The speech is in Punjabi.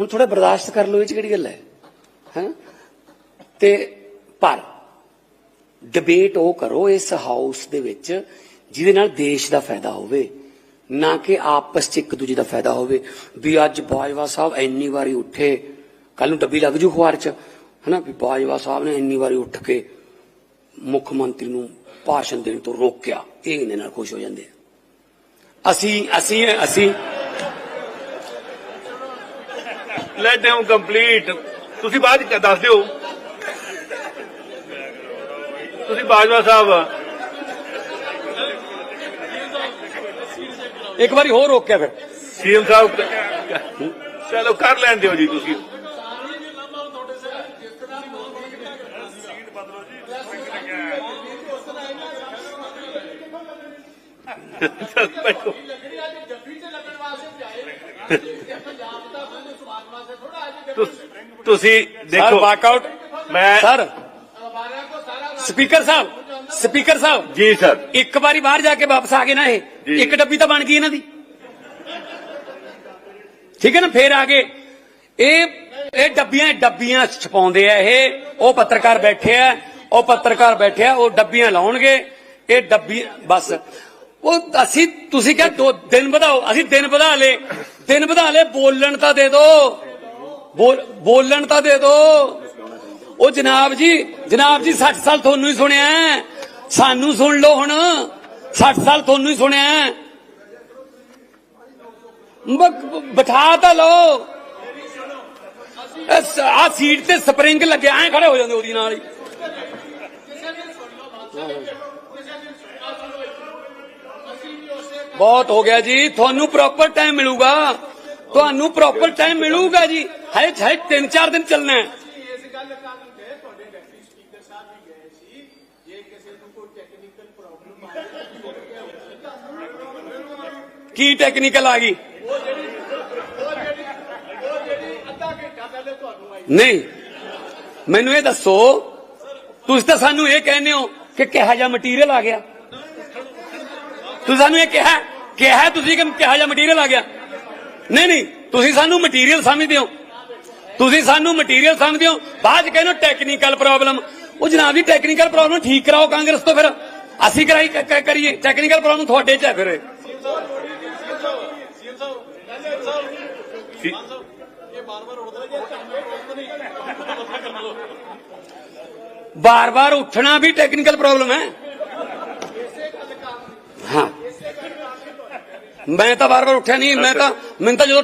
ਹੁਣ ਥੋੜਾ ਬਰਦਾਸ਼ਤ ਕਰ ਲਓ ਇਹ ਚ ਕਿਹੜੀ ਗੱਲ ਹੈ ਹੈ? ਤੇ ਪਰ ਡਿਬੇਟ ਉਹ ਕਰੋ ਇਸ ਹਾਊਸ ਦੇ ਵਿੱਚ ਜਿਹਦੇ ਨਾਲ ਦੇਸ਼ ਦਾ ਫਾਇਦਾ ਹੋਵੇ, ਨਾ ਕਿ ਆਪਸ ਚ ਇੱਕ ਦੂਜੇ ਦਾ ਫਾਇਦਾ ਹੋਵੇ। ਵੀ ਅੱਜ ਬਾਜਵਾ ਸਾਹਿਬ ਇੰਨੀ ਵਾਰੀ ਉੱਠੇ ਕੱਲ ਨੂੰ ਡੱਬੀ ਲੱਗ ਜੂ ਅਖਬਾਰ ਚ, ਹਨਾ? ਵੀ ਬਾਜਵਾ ਸਾਹਿਬ ਨੇ ਇੰਨੀ ਵਾਰੀ ਉੱਠ ਕੇ ਮੁੱਖ ਮੰਤਰੀ ਨੂੰ ਭਾਸ਼ਣ ਦੇਣ ਤੋਂ ਰੋਕਿਆ, ਇਹ ਇਹਦੇ ਨਾਲ ਖੁਸ਼ ਹੋ ਜਾਂਦੇ ਆ। ਅਸੀਂ ਅਸੀਂ ਅਸੀਂ ਲੈਟ ਹਿਮ ਕੰਪਲੀਟ ਤੁਸੀਂ ਬਾਅਦ ਚ ਦੱਸ ਦਿਓ। ਤੁਸੀਂ ਬਾਜਵਾ ਸਾਹਿਬ। ਇੱਕ ਵਾਰੀ ਹੋਰ ਰੋਕਿਆ ਫਿਰ। ਸੀਐਮ ਸਾਹਿਬ ਚਲੋ ਕਰ ਲੈਣ ਦਿਓ ਜੀ ਤੁਸੀਂ। ਬੈਠੋ ਤੁਸ- ਦੇਖੋ। ਵਾਕਆਊਟ ਮੈਂ ਸਰ ਸਪੀਕਰ ਸਾਹਿਬ ਸਪੀਕਰ ਸਾਹਿਬ। ਜੀ ਸਰ ਇੱਕ ਵਾਰੀ ਬਾਹਰ ਜਾ ਕੇ ਵਾਪਸ ਆ ਗਏ ਨਾ ਇਹ। ਇੱਕ ਡੱਬੀ ਤਾਂ ਬਣ ਗਈ ਇਹਨਾਂ ਦੀ। ਠੀਕ ਹੈ ਨਾ ਫੇਰ ਆ ਗਏ ਇਹ ਇਹ ਡੱਬੀਆਂ ਡੱਬੀਆਂ ਛਪਾਉਂਦੇ ਆ ਇਹ। ਉਹ ਪੱਤਰਕਾਰ ਬੈਠੇ ਆ ਉਹ ਪੱਤਰਕਾਰ ਬੈਠੇ ਆ ਉਹ ਡੱਬੀਆਂ ਲਾਉਣਗੇ। ਇਹ ਡੱਬੀ ਬਸ। ਉਹ ਅਸੀਂ ਤੁਸੀਂ ਕਿਹਾ ਦੋ ਦਿਨ ਵਧਾਓ। ਅਸੀਂ ਦਿਨ ਵਧਾ ਲੇ ਦਿਨ ਵਧਾ ਲੇ ਬੋਲਣ ਤਾਂ ਦੇ ਦਿਓ ਬੋਲ- ਬੋਲਣ ਤਾਂ ਦੇ ਦਿਓ ਉਹ ਜਨਾਬ ਜੀ ਜਨਾਬ ਜੀ 60 ਸਾਲ ਤੁਹਾਨੂੰ ਹੀ ਸੁਣਿਆ ਸਾਨੂੰ ਸੁਣ ਲਓ ਹੁਣ। 60 ਸਾਲ ਤੁਹਾਨੂੰ ਹੀ ਸੁਣਿਆ ਬਿਠਾ ਤਾਂ ਲਓ। ਆ ਸੀਟ ਤੇ ਸਪਰਿੰਗ ਲੱਗਿਆ ਐ ਖੜੇ ਹੋ ਜਾਂਦੇ ਉਹਦੀ ਨਾਲ ਹੀ। ਬਹੁਤ ਹੋ ਗਿਆ ਜੀ। ਤੁਹਾਨੂੰ ਪ੍ਰੋਪਰ ਟਾਈਮ ਮਿਲੂਗਾ। ਤੁਹਾਨੂੰ ਪ੍ਰੋਪਰ ਟਾਈਮ ਮਿਲੂਗਾ ਜੀ। ਹਜੇ ਹਜੇ 3-4 ਦਿਨ ਚੱਲਣਾ ਹੈ ਇਸ ਗੱਲ ਕਾਰਨ ਗਏ ਤੁਹਾਡੇ ਡਿਪਟੀ ਸਪੀਕਰ ਸਾਹਿਬ ਵੀ ਗਏ ਸੀ ਜੇ ਕਿਸੇ ਨੂੰ ਕੋਈ ਟੈਕਨੀਕਲ ਪ੍ਰੋਬਲਮ ਆ ਜਾਏ ਕੀ ਟੈਕਨੀਕਲ ਆ ਗਈ ਉਹ ਜਿਹੜੀ ਅੱਧਾ ਘੰਟਾ ਪਹਿਲੇ ਤੁਹਾਨੂੰ ਆਈ ਨਹੀਂ ਮੈਨੂੰ ਇਹ ਦੱਸੋ ਤੁਸੀਂ ਤਾਂ ਸਾਨੂੰ ਇਹ ਕਹਿੰਦੇ ਹੋ ਕਿ ਕਿਹਾ ਜਿਹਾ ਮਟੀਰੀਅਲ ਆ ਗਿਆ ਤੁਸੀਂ ਸਾਨੂੰ ਇਹ ਕਿਹਾ ਕਿਹਾ ਤੁਸੀਂ ਕਿ ਕਿਹਾ ਜਿਹਾ ਮਟੀਰੀਅਲ ਆ ਗਿਆ ਨਹੀਂ ਨਹੀਂ ਤੁਸੀਂ ਸਾਨੂੰ ਮਟੀਰੀਅਲ ਸਮਝਦੇ ਹੋ ਤੁਸੀਂ ਸਾਨੂੰ ਮਟੀਰੀਅਲ ਸਮਝਦੇ ਹੋ। ਬਾਅਦ ਕਹਿੰਦੇ ਹੋ ਟੈਕਨੀਕਲ ਪ੍ਰੋਬਲਮ ਉਹ ਜਨਾਬ ਜੀ ਟੈਕਨੀਕਲ ਪ੍ਰੋਬਲਮ ਠੀਕ ਕਰਾਓ ਕਾਂਗਰਸ ਤੋਂ ਫਿਰ। ਅਸੀਂ ਕਰਾਈ ਕਰੀਏ। ਟੈਕਨੀਕਲ ਪ੍ਰੋਬਲਮ ਤੁਹਾਡੇ ਚ ਹੈ ਫਿਰ। ਬਾਰ-ਬਾਰ ਉੱਠਣਾ ਵੀ ਟੈਕਨੀਕਲ ਪ੍ਰੋਬਲਮ ਹੈ। ਹਾਂ। ਮੈਂ ਤਾਂ ਬਾਰ-ਬਾਰ ਉੱਠਿਆ ਨਹੀਂ। ਮੈਂ ਤਾਂ ਮੈਨੂੰ ਤਾਂ ਜਦੋਂ